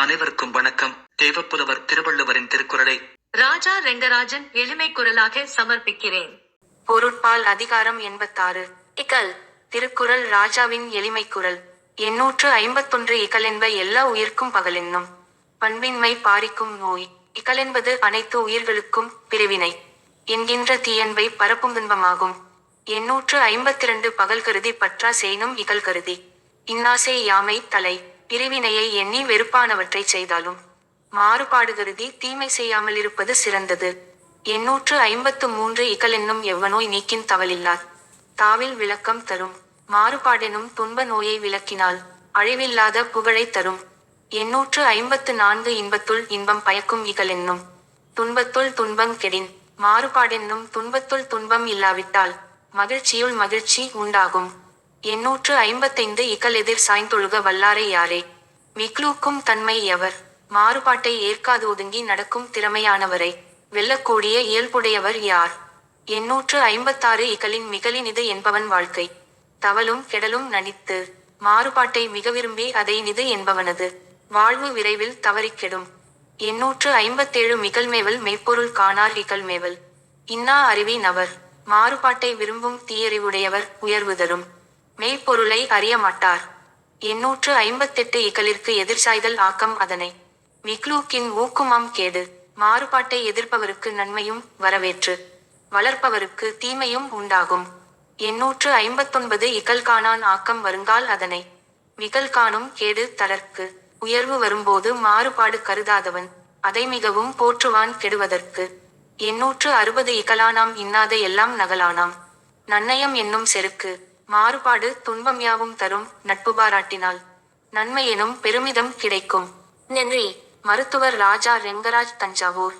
அனைவருக்கும் வணக்கம். தேவப்புலவர் திருவள்ளுவரின் திருக்குறளை ராஜா ரெங்கராஜன் எளிமை குரலாக சமர்ப்பிக்கிறேன். பொருட்பால் அதிகாரம் எண்பத்தாறு. இகல் திருக்குறள் ராஜாவின் எளிமை குரல். எண்ணூற்று ஐம்பத்தொன்று இகலென்ப எல்லா உயிர்க்கும் பகலென்னும். பண்பின்மை பாரிக்கும் நோய். இகலென்பது அனைத்து உயிர்களுக்கும் பிரிவினை. என்கின்ற தீயன்பை பரப்பும் துன்பமாகும். எண்ணூற்று ஐம்பத்திரண்டு பகல் கருதி பற்றா செய்னும் இகல் கருதி. இன்னாசை யாமை தலை. பிரிவினையை எண்ணி வெறுப்பானவற்றைச் செய்தாலும் மாறுபாடு கருதி தீமை செய்யாமல் இருப்பது சிறந்தது. எண்ணூற்று ஐம்பத்து மூன்று இகலென்னும் எவ்வநோய் நீக்கின் தவலில்லார். தாவில் விளக்கம் தரும். மாறுபாடெனும் துன்ப நோயை விளக்கினால் அழிவில்லாத புகழை தரும். எண்ணூற்று ஐம்பத்து நான்கு இன்பத்துள் இன்பம் பயக்கும் இகலென்னும் துன்பத்துள் துன்பம் கெடின். மாறுபாடென்னும் துன்பத்துள் துன்பம் இல்லாவிட்டால் மகிழ்ச்சியுள் மகிழ்ச்சி உண்டாகும். எண்ணூற்று ஐம்பத்தைந்து இகல் எதிர் சாய்ந்தொழுக வல்லாரை யாரே? மிக்லூக்கும் தன்மை எவர்? மாறுபாட்டை ஏற்காது ஒதுங்கி நடக்கும் திறமையானவரை. வெல்லக்கூடிய இயல்புடையவர் யார்? எண்ணூற்று ஐம்பத்தாறு இகலின் மிகலினிது என்பவன் வாழ்க்கை. தவலும் கெடலும் நனித்து மாறுபாட்டை மிக விரும்பி அதை நிது என்பவனது. வாழ்வு விரைவில் தவறிக் கெடும். எண்ணூற்று ஐம்பத்தேழு மிகழ்மேவல் மெய்ப்பொருள் காணார் இகழ்மேவல் இன்னா அறிவி நவர் மாறுபாட்டை விரும்பும் தீயறிவுடையவர் உயர்வு தரும் மெய்ப்பொருளை அறிய மாட்டார். எண்ணூற்று ஐம்பத்தெட்டு இகலிற்கு எதிர்சாய்தல் ஆக்கம் அதனை. மிக்லூக்கின் ஊக்குமாம் கேடு. மாறுபாட்டை எதிர்ப்பவருக்கு நன்மையும் வரவேற்று. வளர்ப்பவருக்கு தீமையும் உண்டாகும். எண்ணூற்று ஐம்பத்தொன்பது இகல்கானான் ஆக்கம் வருங்கால் அதனை. மிகல்காணும் கேடு தளர்க்கு. உயர்வு வரும்போது மாறுபாடு கருதாதவன். அதை மிகவும் போற்றுவான் கெடுவதற்கு. எண்ணூற்று அறுபது இகலானாம் இன்னாத எல்லாம் நகலானாம். நன்னயம் என்னும் செருக்கு. மாறுபாடு துன்பம் யாவும் தரும் நட்பு பாராட்டினால். நன்மை எனும் பெருமிதம் கிடைக்கும். நன்றி. மருத்துவர் ராஜா ரெங்கராஜ் தஞ்சாவூர்.